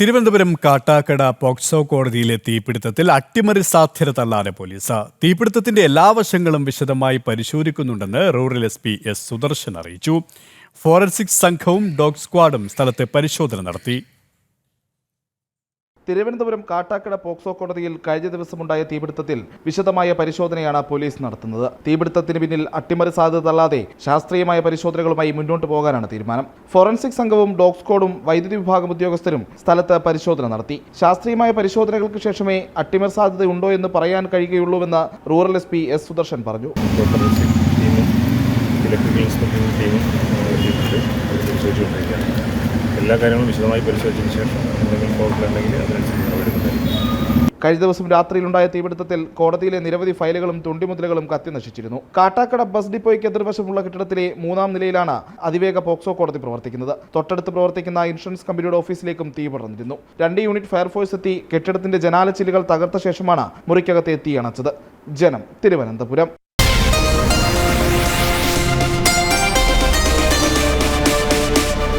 Thiruvananthapuram Kattakada POCSO കോടതിയിലെ തീപിടുത്തത്തിൽ അട്ടിമറി സാധ്യത തള്ളാതെ പോലീസ്. തീപിടുത്തത്തിന്റെ എല്ലാ വശങ്ങളും വിശദമായി പരിശോധിക്കുന്നുണ്ടെന്ന് rural S P S Sudarshan അറിയിച്ചു. ഫോറൻസിക് സംഘവും ഡോഗ് സ്ക്വാഡും സ്ഥലത്ത് പരിശോധന നടത്തി. തിരുവനന്തപുരം കാട്ടാക്കട പോക്സോ കോടതിയിൽ കഴിഞ്ഞ ദിവസമുണ്ടായ തീപിടുത്തത്തിൽ വിശദമായ പരിശോധനയാണ് പോലീസ് നടത്തുന്നത് തീപിടുത്തത്തിന് പിന്നിൽ അട്ടിമറി സാധ്യത തള്ളാതെ ശാസ്ത്രീയമായ പരിശോധനകളുമായി മുന്നോട്ട് പോകാനാണ് തീരുമാനം ഫോറൻസിക് സംഘവും ഡോഗ് സ്ക്വാഡും വൈദ്യുതി വിഭാഗം ഉദ്യോഗസ്ഥരും സ്ഥലത്ത് പരിശോധന നടത്തി ശാസ്ത്രീയമായ പരിശോധനകൾക്ക് ശേഷമേ അട്ടിമറി സാധ്യത ഉണ്ടോ എന്ന് പറയാൻ കഴിയുകയുള്ളൂവെന്ന് rural S P S Sudarshan പറഞ്ഞു ഇലക്ട്രിക്കൽ ടീമും പരിശോധിച്ചുകൊണ്ടിരിക്കുകയാണ് എല്ലാ കാര്യങ്ങളും വിശദമായി പരിശോധിച്ചതിന് ശേഷം എന്തെങ്കിലും ഫോൾട്ടുണ്ടെങ്കിൽ അതിനനുസരിച്ച് കഴിഞ്ഞ ദിവസം രാത്രിയിലുണ്ടായ തീപിടുത്തത്തിൽ കോടതിയിലെ നിരവധി ഫയലുകളും തുണ്ടിമുതലുകളും കത്തി നശിച്ചിരുന്നു. കാട്ടാക്കട ബസ് ഡിപ്പോയ്ക്ക് എതിർവശമുള്ള കെട്ടിടത്തിലെ മൂന്നാം നിലയിലാണ് അതിവേഗ പോക്സോ കോടതി പ്രവർത്തിക്കുന്നത്. തൊട്ടടുത്ത് പ്രവർത്തിക്കുന്ന ഇൻഷുറൻസ് കമ്പനിയുടെ ഓഫീസിലേക്കും തീ പടർന്നിരുന്നു. രണ്ട് യൂണിറ്റ് ഫയർഫോഴ്സ് എത്തി കെട്ടിടത്തിന്റെ ജനാലച്ചില്ലുകൾ തകർത്ത ശേഷമാണ് മുറിക്കകത്തെ തീ അണച്ചത്. ജനം തിരുവനന്തപുരം.